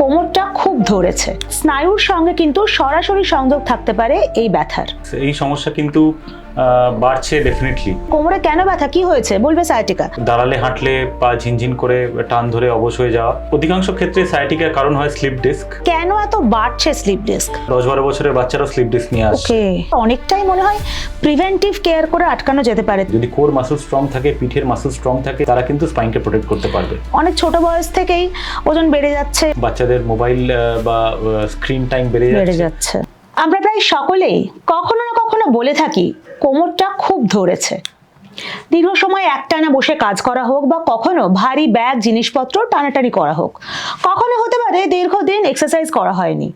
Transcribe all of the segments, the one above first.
কোমরটা খুব ধরেছে। স্নায়ুর সঙ্গে কিন্তু সরাসরি সংযোগ থাকতে পারে এই ব্যথার। এই সমস্যা কিন্তু বাড়ছে ডেফিনেটলি কোমরে কেন ব্যথা? কি হয়েছে? বলবে সাইটিকা দাঁড়ালে হাঁটলে পা ঝিনঝিন করে টান ধরে অবশ হয়ে যাওয়া। অধিকাংশ ক্ষেত্রে সাইটিকের কারণ হয় স্লিপ ডিস্ক কেন এত বাড়ছে স্লিপ ডিস্ক দশ বারো বছরের বাচ্চারাও স্লিপ ডিস্ক নিয়ে আসছে অনেকটাই মনে হয় প্রিভেন্টিভ কেয়ার করে আটকানো যেতে পারে। যদি কোর মাসল স্ট্রং থাকে পিঠের মাসল স্ট্রং থাকে তারা কিন্তু স্পাইনকে প্রোটেক্ট করতে পারবে। অনেক ছোট বয়স থেকেই ওজন বেড়ে যাচ্ছে। বাচ্চাদের মোবাইল বা স্ক্রিন টাইম বেড়ে যাচ্ছে। আমরা প্রায় সকলেই কখনো না কখনো বলে থাকি, কোমরটা খুব ধরেছে। দীর্ঘ সময় একটানা বসে কাজ করা হোক বা কখনো ভারী ব্যাগ, জিনিসপত্র টানাটানি করা হোক, কখনো হতে পারে দীর্ঘদিন এক্সারসাইজ করা হয়নি।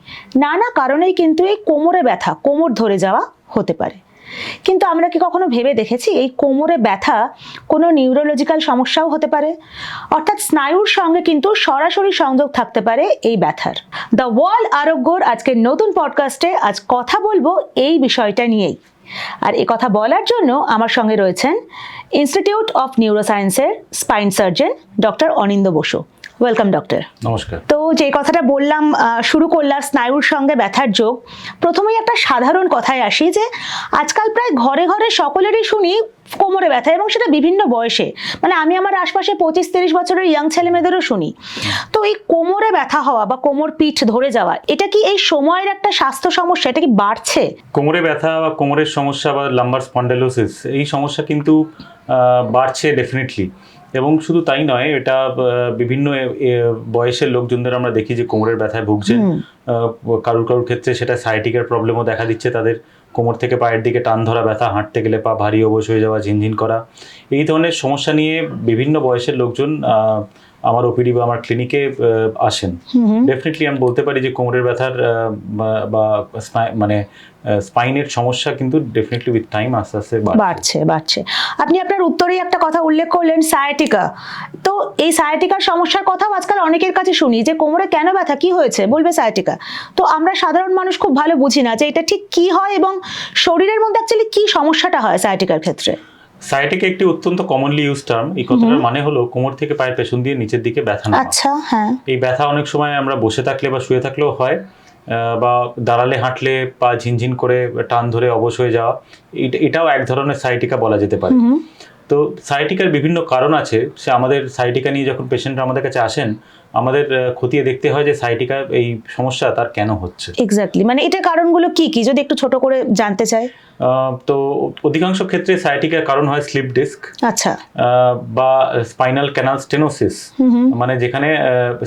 নানা কারণেই কিন্তু এই কোমরে ব্যথা, কোমর ধরে যাওয়া হতে পারে। কিন্তু আমরা কি কখনো ভেবে দেখেছি এই কোমরে ব্যথা কোনো নিউরোলজিক্যাল সমস্যাও হতে পারে? অর্থাৎ স্নায়ুর সঙ্গে কিন্তু সরাসরি সংযোগ থাকতে পারে এই ব্যথার। দ্য ওয়ার্ল্ড আরোগ্যর আজকের নতুন পডকাস্টে আজ কথা বলব এই বিষয়টা নিয়েই। আর এ কথা বলার জন্য আমার সঙ্গে রয়েছেন institute of নিউরোসায়েন্সের spine surgeon doctor Anindya Basu. Welcome doctor নমস্কার। তো যে কথাটা বললাম শুরু করলাম স্নায়ুর সঙ্গে ব্যথার যোগ প্রথমেই একটা সাধারণ কথায় আসি যে আজকাল প্রায় ঘরে ঘরে সকলেরই শুনি কোমরে ব্যথা এবং সেটা বিভিন্ন বয়সে। মানে আমি আমার আশপাশে পঁচিশ তিরিশ বছরের ইয়াং ছেলে মেয়েদেরও শুনি। তো এই কোমরে ব্যথা হওয়া বা কোমর পিঠ ধরে যাওয়া এটা কি এই সময়ের একটা স্বাস্থ্য সমস্যা? এটা কি বাড়ছে? কোমরে ব্যথা বা কোমরের সমস্যা বা লাম্বার স্পন্ডেলোসিস এই সমস্যা কিন্তু বাড়ছে ডেফিনেটলি এবং শুধু তাই নয় এটা বিভিন্ন বয়সের লোকজনদের আমরা দেখি যে কোমরের ব্যথায় ভুগছে কারুর কারুর ক্ষেত্রে সেটা সাইটিকের প্রবলেমও দেখা দিচ্ছে তাদের। কোমর থেকে পায়ের দিকে টান ধরা ব্যথা হাঁটতে গেলে পা ভারী অবশ হয়ে যাওয়া ঝিনঝিন করা। এই ধরনের সমস্যা নিয়ে বিভিন্ন বয়সের লোকজন আমার ওপিডি বা আমার ক্লিনিকে আসেন। ডেফিনেটলি আমি বলতে পারি যে কোমরের ব্যথার বা- মানে স্পাইনের সমস্যা কিন্তু ডেফিনেটলি উইথ টাইম আস্তে আস্তে বাড়ছে। বাড়ছে বাড়ছে। আপনি আপনার উত্তরেই একটা কথা উল্লেখ করলেন সায়াটিকা তো এই সায়াটিকার সমস্যার কথাও আজকাল অনেকের কাছে শুনি যে কোমরে কেন ব্যথা কি হয়েছে? বলবে সায়াটিকা তো আমরা সাধারণ মানুষ খুব ভালো বুঝি না যে এটা ঠিক কি হয় এবং শরীরের মধ্যে অ্যাকচুয়ালি কি সমস্যাটা হয় সায়াটিকার ক্ষেত্রে? সায়াটিকা একটি অত্যন্ত কমনলি ইউজ টার্ম এই কথাটার মানে হলো কোমর থেকে পায়ের পেছন দিয়ে নিচের দিকে ব্যথা না আচ্ছা হ্যাঁ। এই ব্যথা অনেক সময় আমরা বসে থাকলে বা শুয়ে থাকলেও হয় বা দাঁড়ালে হাঁটলে পা ঝিনঝিন করে টান ধরে অবশ হয়ে যাওয়া এটা- এটাও এক ধরনের সাইটিকা বলা যেতে পারে। তো সাইটিকার বিভিন্ন কারণ আছে সে আমাদের সাইটিকা নিয়ে যখন পেশেন্টরা আমাদের কাছে আসেন আমাদের খতিয়ে দেখতে হয় যে সাইটিকা এই সমস্যা তার কেন হচ্ছে। এক্স্যাক্টলি মানে এটা কারণগুলো কি কি? যদি একটু ছোট করে জানতে চাই। তো অধিকাংশ ক্ষেত্রে সাইটিকার কারণ হয় স্লিপ ডিস্ক আচ্ছা। বা স্পাইনাল ক্যানাল স্টেনোসিস মানে যেখানে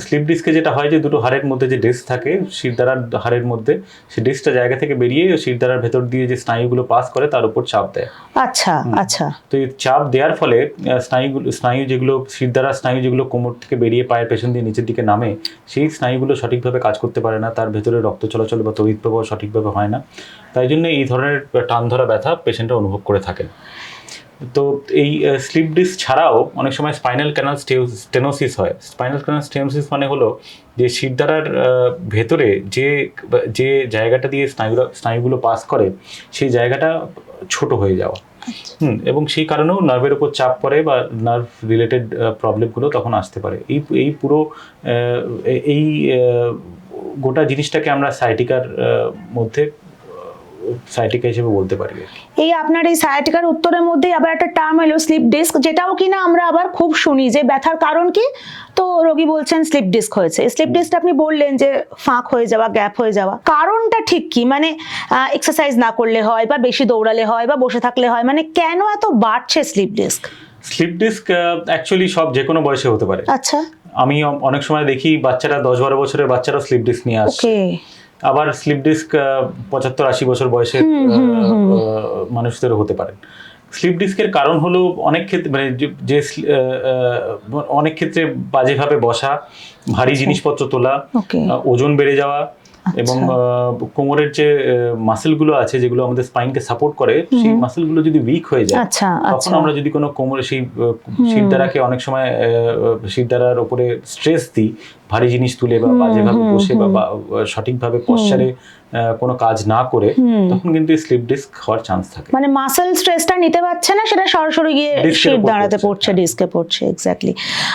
স্লিপ ডিস্কে যেটা হয় যে দুটো হাড়ের মধ্যে যে ডিস্ক থাকে শিরদাঁড়ার হাড়ের মধ্যে সেই ডিস্কটা জায়গা থেকে বেরিয়ে শিরদাঁড়ার ভেতর দিয়ে যে স্নায়ুগুলো পাস করে তার উপর চাপ দেয়। আচ্ছা আচ্ছা। তো এই চাপ দেওয়ার ফলে স্নায়ুগুলো স্নায়ু যেগুলো শিরদাঁড়ার স্নায়ু যেগুলো কোমর থেকে বেরিয়ে পায়ের পেছন দিয়ে নিচের দিকে নামে, সেই স্নায়ুগুলো সঠিকভাবে কাজ করতে পারে না, তার ভেতরে রক্ত চলাচল বা তড়িৎ প্রবাহ সঠিকভাবে হয় না। তাই জন্য এই ধরনের টান ধরা ব্যথা পেশেন্টরা অনুভব করে থাকেন। তো এই স্লিপ ডিস্ক ছাড়াও অনেক সময় স্পাইনাল ক্যানাল স্টেনোসিস হয়। স্পাইনাল ক্যানাল স্টেনোসিস মানে হলো যে শিরদাঁড়ার ভেতরে যে যে জায়গাটা দিয়ে স্নায়ুগুলো স্নায়ুগুলো পাস করে, সেই জায়গাটা ছোট হয়ে যাওয়া। হুম, এবং সেই কারণেও নার্ভের উপর চাপ পড়ে বা নার্ভ রিলেটেড প্রবলেমগুলো তখন আসতে পারে। এই এই পুরো এই গোটা জিনিসটাকে আমরা সাইটিকার মধ্যে সাইটিকা হিসেবে বলতে পারি এই আপনার এই সায়াটিকার উত্তরের মধ্যে আবার একটা টার্ম এলো স্লিপ ডিস্ক যেটাও কিনা আমরা আবার খুব শুনি যে ব্যথার কারণ কি? তো রোগী বলছেন স্লিপ ডিস্ক হয়েছে। স্লিপ ডিস্ক আপনি বললেন যে ফাঁক হয়ে যাওয়া গ্যাপ হয়ে যাওয়া। কারণটা ঠিক কি? মানে এক্সারসাইজ না করলে হয় বা বেশি দৌড়ালে হয় বা বসে থাকলে হয় মানে কেন এত বাড়ছে slip disc slip disc actually সব যে কোনো বয়সে হতে পারে। আচ্ছা। আমি অনেক সময় দেখি বাচ্চারা দশ বারো বছরের বাচ্চারাও স্লিপ ডিস্ক নিয়ে আসছে। ওকে আবার স্লিপ ডিস্ক পঁচাত্তর আশি বছর বয়সের মানুষদেরও হতে পারে। স্লিপ ডিস্কের কারণ হলো অনেক ক্ষেত্রে মানে যে- অনেক ক্ষেত্রে বাজেভাবে বসা ভারী জিনিসপত্র তোলা ওজন বেড়ে যাওয়া এবং আচ্ছা। কোমরের যে মাসেলগুলো আছে যেগুলো আমাদের স্পাইনকে সাপোর্ট করে সেই মাসেলগুলো যদি উইক হয়ে যায় আচ্ছা তখন আচ্ছা। আমরা যদি কোনো কোমরে সেই শিরদারাকে অনেক সময় শিরদারার ওপরে স্ট্রেস দিই ভারী জিনিস তুলে বা বাজেভাবে বসে বা সঠিকভাবে পশ্চারে কোনো কাজ না করে তখন কিন্তু স্লিপ ডিস্ক হওয়ার চান্স থাকে। মানে মাসেল স্ট্রেসটা নিতে পারছে না সেটা সরাসরি গিয়ে শির দাঁড়াতে পড়ছে। ডিস্কে পড়ছে এক্স্যাক্টলি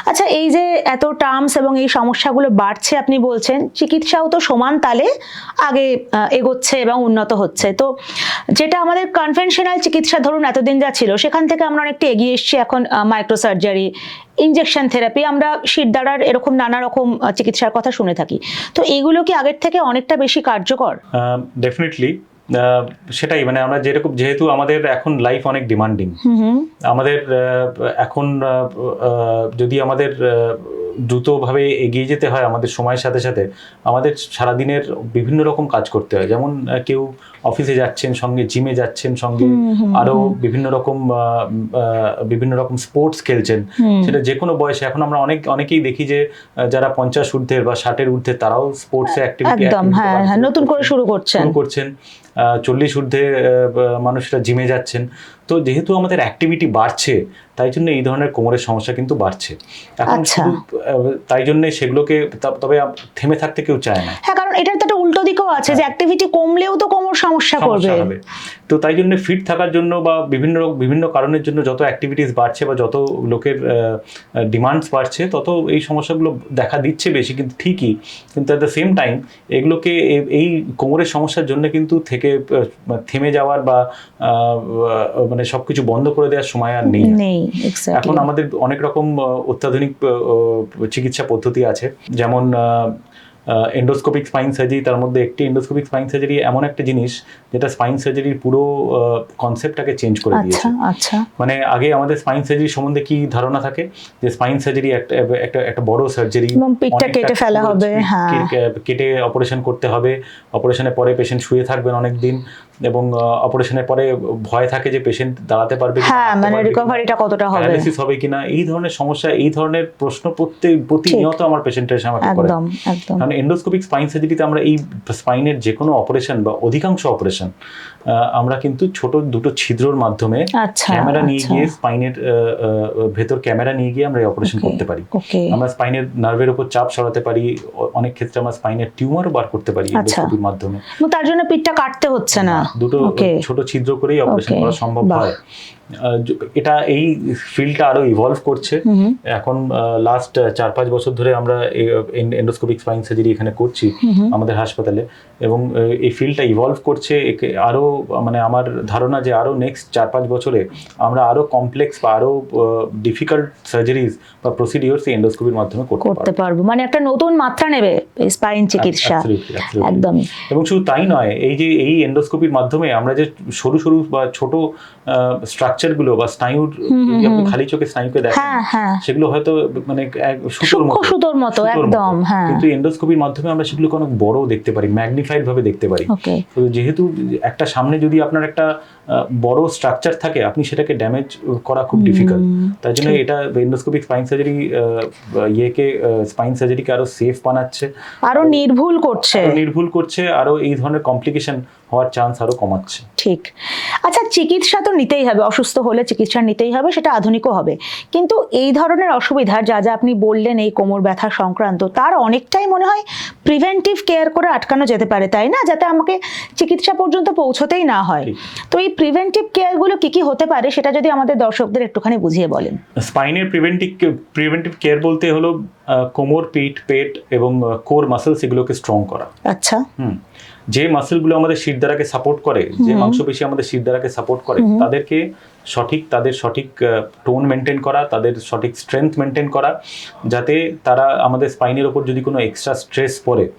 আচ্ছা এই যে এত টার্মস এবং এই সমস্যাগুলো বাড়ছে আপনি বলছেন চিকিৎসাও তো সমান তালে আগে এগোচ্ছে এবং উন্নত হচ্ছে। তো যেটা আমাদের কনভেনশনাল চিকিৎসা ধরুন এতদিন যা ছিল সেখান থেকে আমরা অনেকটা এগিয়ে এসেছি এখন মাইক্রো সার্জারি ইনজেকশন থেরাপি আমরা শিরদাঁড়ার এরকম নানা রকম চিকিৎসার কথা শুনে থাকি। তো এইগুলো কি আগের থেকে অনেকটা বেশি কার্যকর? ডেফিনেটলি সেটাই মানে আমরা যেরকম যেহেতু আমাদের এখন লাইফ অনেক ডিমান্ডিং আমাদের এখন যদি আমাদের দ্রুতভাবে এগিয়ে যেতে হয় আমাদের সময়ের সাথে সাথে আমাদের সারাদিনের বিভিন্ন রকম কাজ করতে হয়। যেমন কেউ অফিসে যাচ্ছেন সঙ্গে জিমে যাচ্ছেন সঙ্গে আরও বিভিন্ন রকম বিভিন্ন রকম স্পোর্টস খেলছেন। সেটা যে কোনো বয়সে এখন আমরা অনেক অনেকেই দেখি যে যারা পঞ্চাশ ঊর্ধ্বের বা ষাটের ঊর্ধ্বে তারাও স্পোর্টসে অ্যাক্টিভিটি একদম হ্যাঁ হ্যাঁ নতুন করে শুরু করছেন। শুরু করছেন। চল্লিশ ঊর্ধ্বে মানুষরা জিমে যাচ্ছেন। তো যেহেতু আমাদের অ্যাক্টিভিটি বাড়ছে তাই জন্য এই ধরনের কোমরের সমস্যা কিন্তু বাড়ছে। এখন আচ্ছা। শুধু তাই জন্য সেগুলোকে তা- তবে থেমে থাকতে কেউ চায় না। হ্যাঁ কারণ এটার তো একটা উল্টো দিকও আছে যে অ্যাক্টিভিটি কমলেও তো কোমর সমস্যা করবে। তো তাই জন্য ফিট থাকার জন্য বা বিভিন্ন বিভিন্ন কারণের জন্য যত অ্যাক্টিভিটিস বাড়ছে বা যত লোকের ডিমান্ডস বাড়ছে তত এই সমস্যাগুলো দেখা দিচ্ছে বেশি কিন্তু ঠিকই। কিন্তু অ্যাট দ্য সেম টাইম এগুলোকে এই কোমরের সমস্যার জন্য কিন্তু থেকে থেমে যাওয়ার বা মানে সবকিছু বন্ধ করে দেওয়ার সময় আর নেই। নেই এখন আমাদের অনেক রকম অত্যাধুনিক চিকিৎসা পদ্ধতি আছে। যেমন এন্ডোস্কোপিক স্পাইন সার্জারি তার মধ্যে একটি এন্ডোস্কোপিক স্পাইন সার্জারি এমন একটা জিনিস যেটা স্পাইন সার্জারির পুরো কনসেপ্টটাকে চেঞ্জ করে আচ্ছা দিয়েছে। আচ্ছা। মানে আগে আমাদের স্পাইন সার্জারি সম্বন্ধে কি ধারণা থাকে? যে স্পাইন সার্জারি একটা একটা একটা বড় সার্জারি পিঠটা কেটে ফেলা হবে, হ্যাঁ। কেটে অপারেশন করতে হবে। অপারেশনের পরে পেশেন্ট শুয়ে থাকবেন অনেক দিন এবং অপারেশনের পরে ভয় থাকে যে পেশেন্ট দাঁড়াতে পারবে হ্যাঁ মানে রিকভারিটা কতটা হবে? প্যারালাইসিস হবে কিনা এই ধরনের সমস্যা এই ধরনের প্রশ্ন প্রত্যেক প্রতিনিয়ত আমার পেশেন্টের এসে আমাকে করে। একদম একদম। কারণ এন্ডোস্কোপিক স্পাইন সার্জারিতে আমরা এই স্পাইনের যে কোনো অপারেশন বা অধিকাংশ অপারেশন আমরা কিন্তু ছোট দুটো ছিদ্রর মাধ্যমে আচ্ছা ক্যামেরা নিয়ে আচ্ছা। গিয়ে স্পাইনের ভেতর ক্যামেরা নিয়ে গিয়ে আমরা এই অপারেশন করতে পারি। আমরা স্পাইনের নার্ভের উপর চাপ সরাতে পারি অনেক ক্ষেত্রে আমরা স্পাইনের টিউমারও বার করতে পারি আচ্ছা। এন্ডোস্কোপির মাধ্যমে। তার জন্য পিঠটা কাটতে হচ্ছে না দুটো ছোট ছিদ্র করেই অপারেশন করা সম্ভব। হয়। এটা এই ফিল্ডটা আরও ইভলভ করছে। এখন লাস্ট চার পাঁচ বছর ধরে আমরা এন্ডোস্কোপিক স্পাইন সার্জারি এখানে করছি আমাদের হাসপাতালে। এবং এই ফিল্ডটা ইভলভ করছে। আরও মানে আমার ধারণা যে আরও নেক্সট চার পাঁচ বছরে আমরা আরও কমপ্লেক্স বা আরও ডিফিকাল্ট সার্জারিজ বা প্রসিডিওরস এন্ডোস্কোপির মাধ্যমে করতে পারব। মানে একটা নতুন মাত্রা নেবে স্পাইন চিকিৎসা। Absolutely. এবং শুধু তাই নয় এই যে এই এন্ডোস্কোপির মাধ্যমে আমরা যে সরু সরু বা ছোট স্ট্রাকচারগুলো বা স্নায়ুর যদি আপনি খালি চোখে স্নায়ুকে দেখেন হ্যাঁ হ্যাঁ। সেগুলো হয়তো মানে সুতোর মতো সুতোর মতো একদম হ্যাঁ। কিন্তু এন্ডোস্কোপির মাধ্যমে আমরা সেগুলোকে অনেক বড় দেখতে পারি ম্যাগনিফাইড ভাবে দেখতে পারি। তো যেহেতু একটা সামনে যদি আপনার একটা বড় স্ট্রাকচার থাকে আপনি সেটাকে ড্যামেজ করা খুব ডিফিকাল্ট তাই জন্য এটা এন্ডোস্কোপিক স্পাইন সার্জারি ইয়েকে স্পাইন সার্জারিকে আরও সেফ বানাচ্ছে। আরও নির্ভুল করছে। নির্ভুল করছে আরও এই ধরনের কমপ্লিকেশন হওয়ার চান্স আরও কমাচ্ছে। ঠিক। আচ্ছা চিকিৎসা তো নিতেই হবে অসুস্থ হলে চিকিৎসা নিতেই হবে সেটা আধুনিকও হবে। কিন্তু এই ধরনের অসুবিধা যা যা আপনি বললেন এই কোমর ব্যথা সংক্রান্ত তার অনেকটাই মনে হয় প্রিভেন্টিভ কেয়ার করে আটকানো যেতে পারে তাই না? যাতে আমাকে চিকিৎসা পর্যন্ত পৌঁছতেই না হয়। তো এই প্রিভেন্টিভ কেয়ারগুলো কি কি হতে পারে সেটা যদি আমাদের দর্শকদের একটুখানি বুঝিয়ে বলেন। স্পাইনের প্রিভেন্টিভ প্রিভেন্টিভ কেয়ার বলতে হলো কোমর পিঠ পেট এবং কোর মাসেলস এগুলোকে স্ট্রং করা। আচ্ছা। হুম। যে মাসেলগুলো আমাদের শিরদারাকে সাপোর্ট করে যে মাংসপেশি আমাদের শিরদারাকে সাপোর্ট করে তাদেরকে সঠিক তাদের সঠিক টোন মেনটেন করা তাদের সঠিক স্ট্রেংথ মেনটেন করা যাতে তারা আমাদের স্পাইনের ওপর যদি কোনো এক্সট্রা স্ট্রেস পড়ে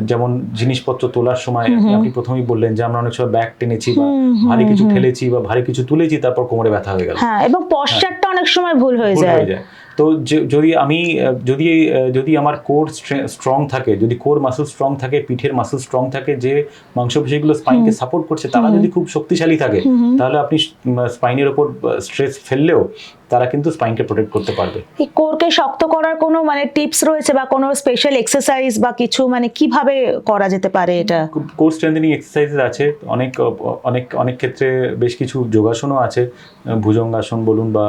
যেমন জিনিসপত্র তোলার সময় আপনি প্রথমেই বললেন যে আমরা অনেক সময় ব্যাগ টেনেছি বা ভারী কিছু ঠেলেছি বা ভারী কিছু তুলেছি তারপর কোমরে ব্যথা হয়ে গেল। হ্যাঁ এবং পশ্চারটা অনেক সময় ভুল হয়ে হয়ে যায়। তো যদি আমি যদি যদি আমার কোর স্ট্রং থাকে যদি কোর মাসেল স্ট্রং থাকে পিঠের মাসেল স্ট্রং থাকে যে মাংসপেশিগুলো স্পাইনকে সাপোর্ট করছে তারা যদি খুব শক্তিশালী থাকে তাহলে আপনি স্পাইনের ওপর স্ট্রেস ফেললেও তারা কিন্তু স্পাইনকে প্রোটেক্ট করতে পারবে। এই কোরকে শক্ত করার কোনো মানে টিপস রয়েছে বা কোনো স্পেশাল এক্সারসাইজ বা কিছু মানে কীভাবে করা যেতে পারে এটা? কোর স্ট্রেন্থেনিং এক্সারসাইজ আছে। অনেক অনেক অনেক ক্ষেত্রে বেশ কিছু যোগাসনও আছে। ভুজঙ্গাসন বলুন বা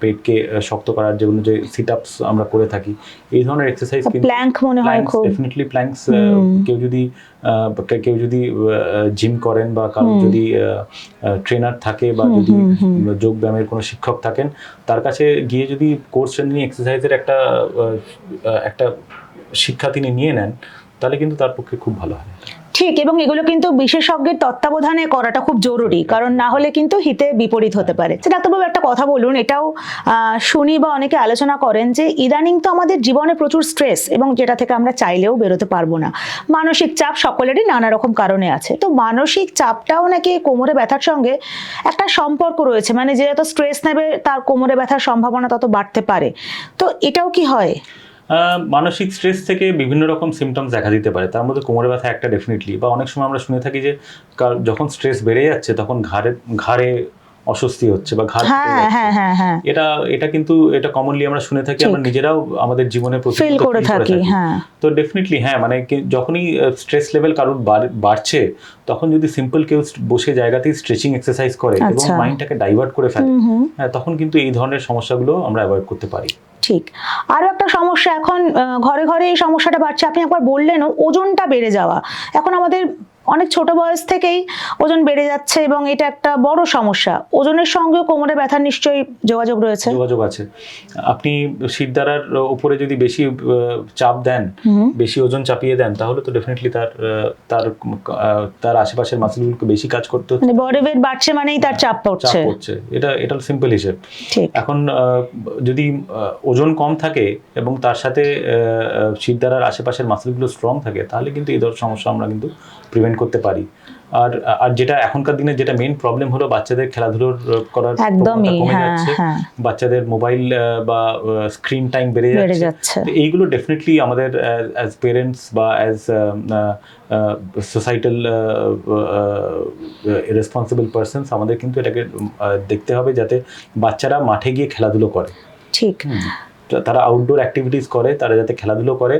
পেটকে শক্ত করার যেগুলো যে সিট আপস আমরা করে থাকি। এই ধরনের এক্সারসাইজ প্ল্যাঙ্ক মনে হয় খুব। ডেফিনেটলি প্ল্যাঙ্কস কেউ যদি কেউ যদি জিম করেন বা কারও যদি ট্রেনার থাকে বা যদি যোগ ব্যায়ামের কোনো শিক্ষক থাকেন তার কাছে গিয়ে যদি কোর্স ট্রেনিং এক্সারসাইজের একটা একটা শিক্ষা তিনি নিয়ে নেন তাহলে কিন্তু তার পক্ষে খুব ভালো হয়। ঠিক, এবং এগুলো কিন্তু বিশেষজ্ঞের তত্ত্বাবধানে করাটা খুব জরুরি, কারণ না হলে কিন্তু হিতে বিপরীত হতে পারে। ডাক্তারবাবু, একটা কথা বলুন, এটাও শুনি বা অনেকে আলোচনা করেন যে, ইদানিং তো আমাদের জীবনে প্রচুর স্ট্রেস এবং যেটা থেকে আমরা চাইলেও বেরোতে পারব না। মানসিক চাপ সকলেরই নানা রকম কারণে আছে। তো মানসিক চাপটাও নাকি কোমরে ব্যথার সঙ্গে একটা সম্পর্ক রয়েছে মানে যে যত স্ট্রেস নেবে, তার কোমরে ব্যথার সম্ভাবনা তত বাড়তে পারে। তো এটাও কি হয়? মানসিক স্ট্রেস থেকে বিভিন্ন রকম সিমটমস দেখা দিতে পারে। তার মধ্যে কোমরে ব্যথা একটা ডেফিনেটলি বা অনেক সময় আমরা শুনে থাকি যে যখন স্ট্রেস বেড়ে যাচ্ছে, তখন ঘাড়ে ঘাড়ে অস্বস্তি হচ্ছে বা ঘাড় ফেটে হ্যাঁ। হ্যাঁ হ্যাঁ। এটা এটা কিন্তু এটা কমনলি আমরা শুনে থাকি আমরা নিজেরাও আমাদের জীবনে ফিল করে থাকি হ্যাঁ। তো ডেফিনেটলি হ্যাঁ মানে যখনই স্ট্রেস লেভেল কারোর বাড়ছে তখন যদি সিম্পল কেউ বসে জায়গাতেই স্ট্রেচিং এক্সারসাইজ করে এবং আচ্ছা। মাইন্ডটাকে ডাইভার্ট করে ফেলে হ্যাঁ তখন কিন্তু এই ধরনের সমস্যাগুলো আমরা অ্যাভয়েড করতে পারি। ঠিক। আরও একটা সমস্যা এখন ঘরে ঘরে এই সমস্যাটা বাড়ছে। আপনি একবার বললেনও ওজনটা বেড়ে যাওয়া। এখন আমাদের অনেক ছোট বয়স থেকেই ওজন বেড়ে যাচ্ছে এবং এটা একটা বড় সমস্যা। ওজনের সঙ্গেও কোমরে ব্যথার নিশ্চয়ই যোগাযোগ রয়েছে। যোগাযোগ আছে। আপনি শিরদাঁড়ার উপরে যদি বেশি চাপ দেন বেশি ওজন চাপিয়ে দেন তাহলে তো ডেফিনেটলি তার তার তার আশেপাশের মাসেলগুলোকে বেশি কাজ করতে হচ্ছে। মানে বডি ওয়েট বাড়ছে মানেই তার চাপ পড়ছে। চাপ পড়ছে। এটা এটা সিম্পল হিসেব। ঠিক। এখন আহ, যদি ওজন কম থাকে এবং তার সাথে শিরদাঁড়ার আশেপাশের মাসেলগুলো স্ট্রং থাকে তাহলে কিন্তু এই ধরনের সমস্যা আমরা কিন্তু প্রিভেন্ট করতে পারি। আর আর যেটা এখনকার দিনে যেটা মেইন প্রবলেম হলো বাচ্চাদের খেলাধুলোর করার একদমই কমে হ্যাঁ যাচ্ছে। হ্যাঁ। বাচ্চাদের মোবাইল বা স্ক্রিন টাইম বেড়ে যাচ্ছে। এইগুলো ডেফিনেটলি আমাদের অ্যাজ পেরেন্টস বা অ্যাজ সোসাইটাল রেসপন্সিবল পার্সনস আমাদের কিন্তু এটাকে দেখতে হবে যাতে বাচ্চারা মাঠে গিয়ে খেলাধুলো করে। ঠিক। তারা আউটডোর অ্যাক্টিভিটিস করে, তারা যাতে খেলাধুলো করে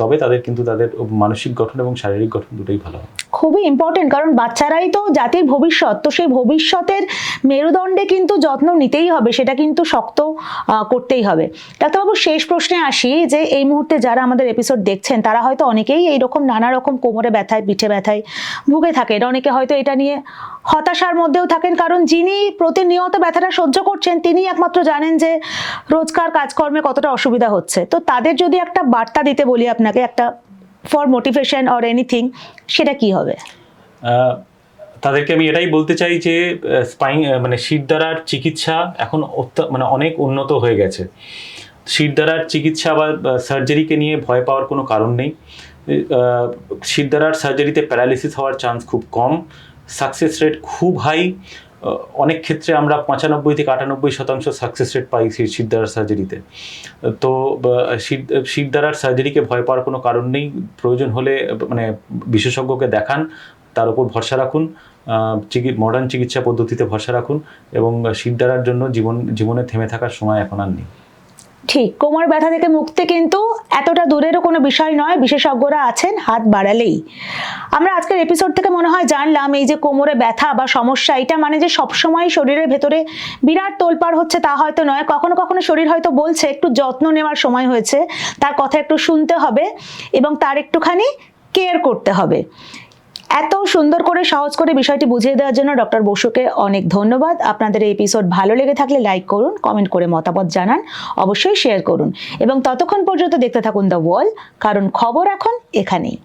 তবে তাদের কিন্তু তাদের মানসিক গঠন এবং শারীরিক গঠন দুটোই ভালো হবে। খুবই ইম্পর্টেন্ট কারণ বাচ্চারাই তো জাতির ভবিষ্যৎ। তো সেই ভবিষ্যতের মেরুদণ্ডে কিন্তু যত্ন নিতেই হবে, সেটা কিন্তু শক্ত করতেই হবে। ডাক্তারবাবু, শেষ প্রশ্নে আসি যে, এই মুহূর্তে যারা আমাদের এপিসোড দেখছেন, তারা হয়তো অনেকেই এইরকম নানা রকম কোমরে ব্যথায়, পিঠে ব্যথায় ভুগে থাকেন। অনেকে হয়তো এটা নিয়ে হতাশার মধ্যেও থাকেন, কারণ যিনি প্রতিনিয়ত ব্যথাটা সহ্য করছেন তিনি একমাত্র জানেন যে, রোজকার কাজকর্মে কতটা অসুবিধা হচ্ছে। তো তাদের যদি একটা বার্তা দিতে বলি আপনাকে, একটা ফর মোটিভেশন অর এনিথিং সেটা কি হবে? তাদেরকে আমি এটাই বলতে চাই যে স্পাইন মানে শিরদাঁড়ার চিকিৎসা এখন মানে অনেক উন্নত হয়ে গেছে। শিরদাঁড়ার চিকিৎসা বা সার্জারিকে নিয়ে ভয় পাওয়ার কোনো কারণ নেই। আহ, শিরদাঁড়ার সার্জারিতে প্যারালিসিস হওয়ার চান্স খুব কম। সাকসেস রেট খুব হাই অনেক ক্ষেত্রে আমরা পঁচানব্বই থেকে আটানব্বই শতাংশ সাকসেস রেট পাই শিরদারার সার্জারিতে তো শিরদারার শির- সার্জারিকে ভয় পাওয়ার কোনো কারণ নেই। প্রয়োজন হলে মানে বিশেষজ্ঞকে দেখান, তার উপর ভরসা রাখুন মডার্ন চিকিৎসা পদ্ধতিতে ভরসা রাখুন, এবং শিরদারার জন্য জীবন, জীবনে থেমে থাকার সময় এখন আর নেই। ঠিক, কোমর ব্যথা থেকে মুক্তি কিন্তু এতটা দূরেরও কোনো বিষয় নয়, বিশেষজ্ঞরা আছেন, হাত বাড়ালেই। আমরা আজকের এপিসোড থেকে মনে হয় জানলাম, এই যে কোমরে ব্যথা বা সমস্যা, এটা মানে যে সবসময় শরীরের ভেতরে বিরাট তোলপাড় হচ্ছে তা হয়তো নয়, কখনো কখনো শরীর হয়তো বলছে, একটু যত্ন নেওয়ার সময় হয়েছে, তার কথা একটু শুনতে হবে এবং তার একটুখানি কেয়ার করতে হবে। এত সুন্দর করে, সহজ করে বিষয়টি বুঝিয়ে দেওয়ার জন্য ডক্টর বসুকে অনেক ধন্যবাদ। আপনাদের এই এপিসোড ভালো লেগে থাকলে লাইক করুন কমেন্ট করে মতামত জানান, অবশ্যই শেয়ার করুন। এবং ততক্ষণ পর্যন্ত দেখতে থাকুন দ্য ওয়াল কারণ খবর এখন এখানেই।